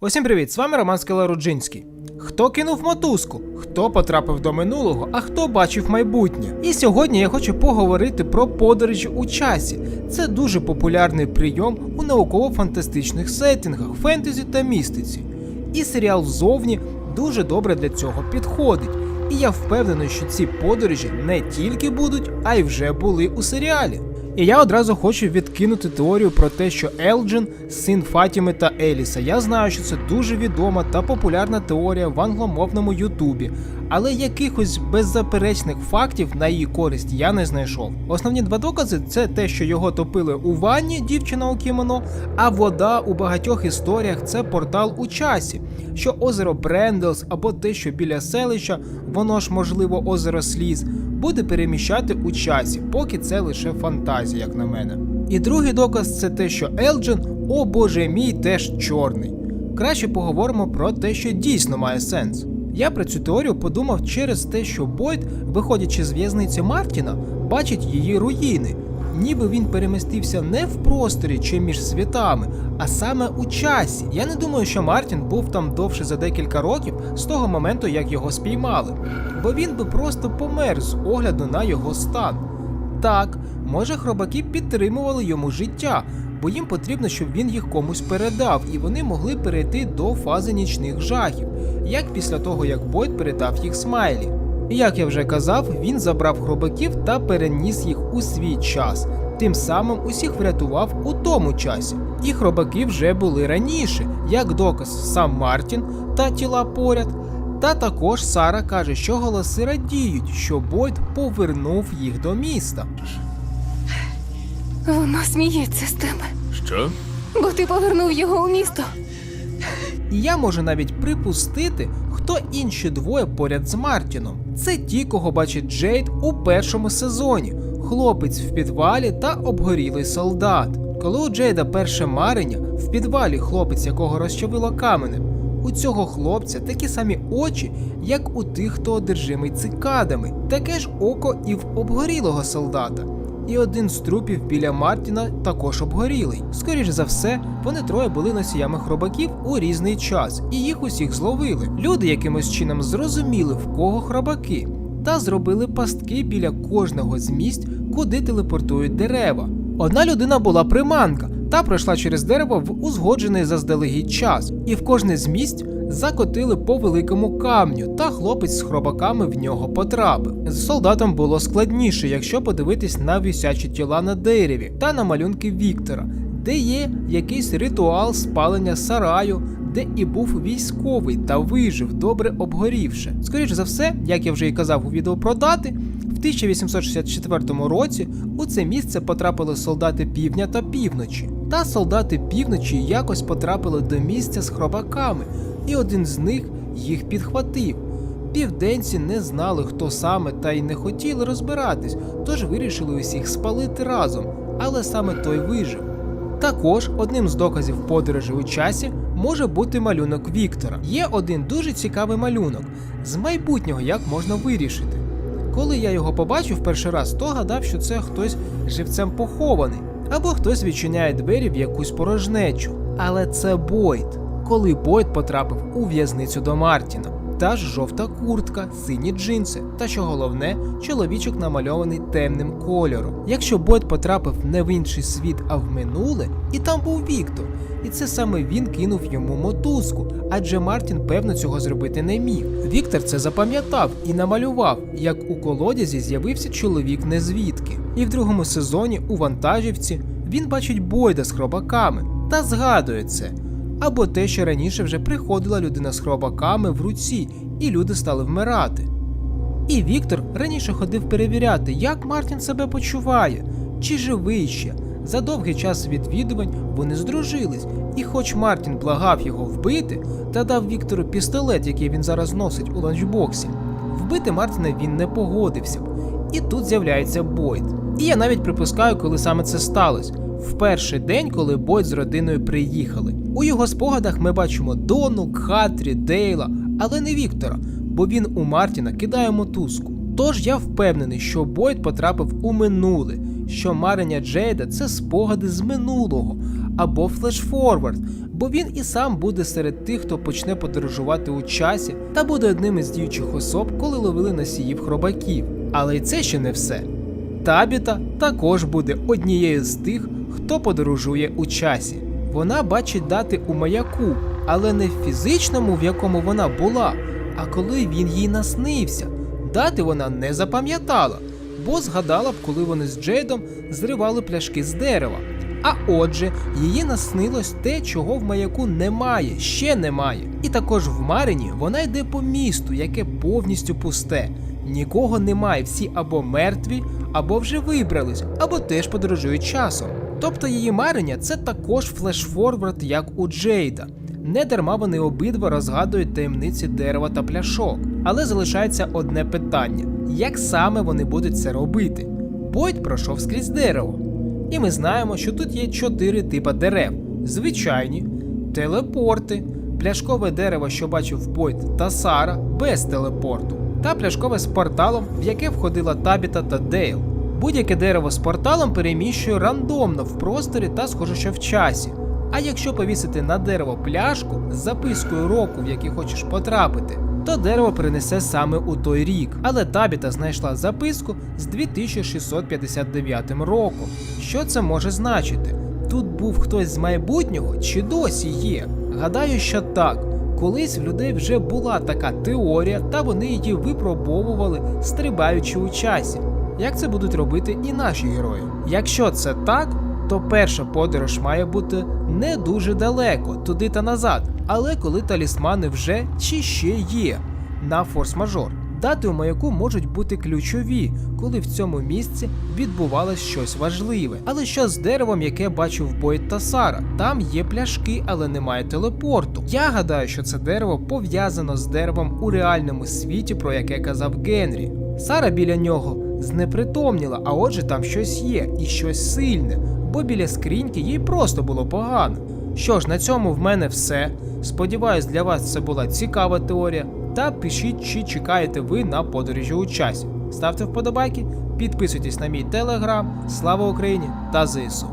Усім привіт! З вами Роман Скелеруджинський. Хто кинув мотузку? Хто потрапив до минулого, а хто бачив майбутнє? І сьогодні я хочу поговорити про подорожі у часі. Це дуже популярний прийом у науково-фантастичних сеттингах, фентезі та містиці. І серіал зовні дуже добре для цього підходить. І я впевнений, що ці подорожі не тільки будуть, а й вже були у серіалі. І я одразу хочу відкинути теорію про те, що Елджин син Фатіми та Еліса. Я знаю, що це дуже відома та популярна теорія в англомовному Ютубі, але якихось беззаперечних фактів на її користь я не знайшов. Основні два докази це те, що його топили у ванні, дівчина у кімоно, а вода у багатьох історіях це портал у часі. Що озеро Бренделс або те, що біля селища, воно ж можливо озеро Сліз, буде переміщати у часі, поки це лише фантазія, як на мене. І другий доказ це те, що Елджин, о боже мій, теж чорний. Краще поговоримо про те, що дійсно має сенс. Я про цю теорію подумав через те, що Бойд, виходячи з в'язниці Мартіна, бачить її руїни. Ніби він перемістився не в просторі чи між світами, а саме у часі. Я не думаю, що Мартін був там довше за декілька років з того моменту, як його спіймали, бо він би просто помер з огляду на його стан. Так, може, хробаки підтримували йому життя, бо їм потрібно, щоб він їх комусь передав, і вони могли перейти до фази нічних жахів, як після того, як Бойд передав їх Смайлі. Як я вже казав, він забрав хробаків та переніс їх у свій час. Тим самим усіх врятував у тому часі. І хробаки вже були раніше, як доказ сам Мартін та тіла поряд. Та також Сара каже, що голоси радіють, що Бойд повернув їх до міста. Воно сміється з тебе, Що? бо ти повернув його у місто. І я можу навіть припустити, хто інші двоє поряд з Мартіном. Це ті, кого бачить Джейд у першому сезоні: хлопець в підвалі та обгорілий солдат. Коли у Джейда перше марення, в підвалі хлопець, якого розчавило каменем. У цього хлопця такі самі очі, як у тих, хто одержимий цикадами, таке ж око і в обгорілого солдата. І один з трупів біля Мартіна також обгорілий. Скоріш за все, вони троє були носіями хробаків у різний час, і їх усіх зловили. Люди якимось чином зрозуміли, в кого хробаки, та зробили пастки біля кожного з місць, куди телепортують дерева. Одна людина була приманка та пройшла через дерево в узгоджений заздалегідь час, і в кожне з місць закотили по великому камню, та хлопець з хробаками в нього потрапив. З солдатом було складніше, якщо подивитись на вісячі тіла на дереві та на малюнки Віктора, де є якийсь ритуал спалення сараю, де і був військовий та вижив, добре обгорівши. Скоріше за все, як я вже і казав у відео про дати, в 1864 році у це місце потрапили солдати півдня та півночі. Та солдати півночі якось потрапили до місця з хробаками, і один з них їх підхватив. Південці не знали, хто саме, та й не хотіли розбиратись, тож вирішили усіх спалити разом, але саме той вижив. Також одним з доказів подорожі у часі може бути малюнок Віктора. Є один дуже цікавий малюнок з майбутнього, як можна вирішити. Коли я його побачив перший раз, то гадав, що це хтось живцем похований, або хтось відчиняє двері в якусь порожнечу. Але це Бойт, коли Бойт потрапив у в'язницю до Мартіна. Та ж жовта куртка, сині джинси, та що головне, чоловічок намальований темним кольором. Якщо Бойд потрапив не в інший світ, а в минуле, і там був Віктор, і це саме він кинув йому мотузку, адже Мартін певно цього зробити не міг. Віктор це запам'ятав і намалював, як у колодязі з'явився чоловік незвідки. І в другому сезоні у вантажівці він бачить Бойда з хробаками та згадує це. Або те, що раніше вже приходила людина з хробаками в руці, і люди стали вмирати. І Віктор раніше ходив перевіряти, як Мартін себе почуває, чи живий ще. За довгий час відвідувань вони здружились, і хоч Мартін благав його вбити та дав Віктору пістолет, який він зараз носить у ланчбоксі, вбити Мартіна він не погодився. І тут з'являється Бойд. І я навіть припускаю, коли саме це сталося. В перший день, коли Бойд з родиною приїхали. У його спогадах ми бачимо Дону, Катрі, Дейла, але не Віктора, бо він у Мартіна кидає мотузку. Тож я впевнений, що Бойд потрапив у минуле, що марення Джейда це спогади з минулого, або флешфорвард, бо він і сам буде серед тих, хто почне подорожувати у часі та буде одним із діючих особ, коли ловили носіїв хробаків. Але й це ще не все. Табіта також буде однією з тих, хто подорожує у часі. Вона бачить дати у маяку, але не в фізичному, в якому вона була, а коли він їй наснився. Дати вона не запам'ятала, бо згадала б, коли вони з Джейдом зривали пляшки з дерева. А отже, її наснилось те, чого в маяку немає, ще немає. І також в Марині вона йде по місту, яке повністю пусте. Нікого немає, всі або мертві, або вже вибрались, або теж подорожують часом. Тобто її марення це також флешфорвард, як у Джейда. Не дарма вони обидва розгадують таємниці дерева та пляшок. Але залишається одне питання: як саме вони будуть це робити? Бойд пройшов скрізь дерево. І ми знаємо, що тут є чотири типи дерев: звичайні, телепорти, пляшкове дерево, що бачив Бойд та Сара без телепорту, та пляшкове з порталом, в яке входила Табіта та Дейл. Будь-яке дерево з порталом переміщує рандомно в просторі та схоже, що в часі. А якщо повісити на дерево пляшку з запискою року, в який хочеш потрапити, то дерево перенесе саме у той рік. Але Табіта знайшла записку з 2659 роком. Що це може значити? Тут був хтось з майбутнього чи досі є? Гадаю, що так. Колись в людей вже була така теорія, та вони її випробовували, стрибаючи у часі. Як це будуть робити і наші герої? Якщо це так, то перша подорож має бути не дуже далеко, туди та назад, але коли талісмани вже чи ще є на форс-мажор. Дати у маяку можуть бути ключові, коли в цьому місці відбувалось щось важливе. Але що з деревом, яке бачив Бойд та Сара? Там є пляшки, але немає телепорту. Я гадаю, що це дерево пов'язано з деревом у реальному світі, про яке казав Генрі. Сара біля нього знепритомніла, а отже, там щось є і щось сильне, бо біля скриньки їй просто було погано. Що ж, на цьому в мене все. Сподіваюсь, для вас це була цікава теорія. Та пишіть, чи чекаєте ви на подорожі у часі. Ставте вподобайки, підписуйтесь на мій телеграм. Слава Україні та ЗСУ!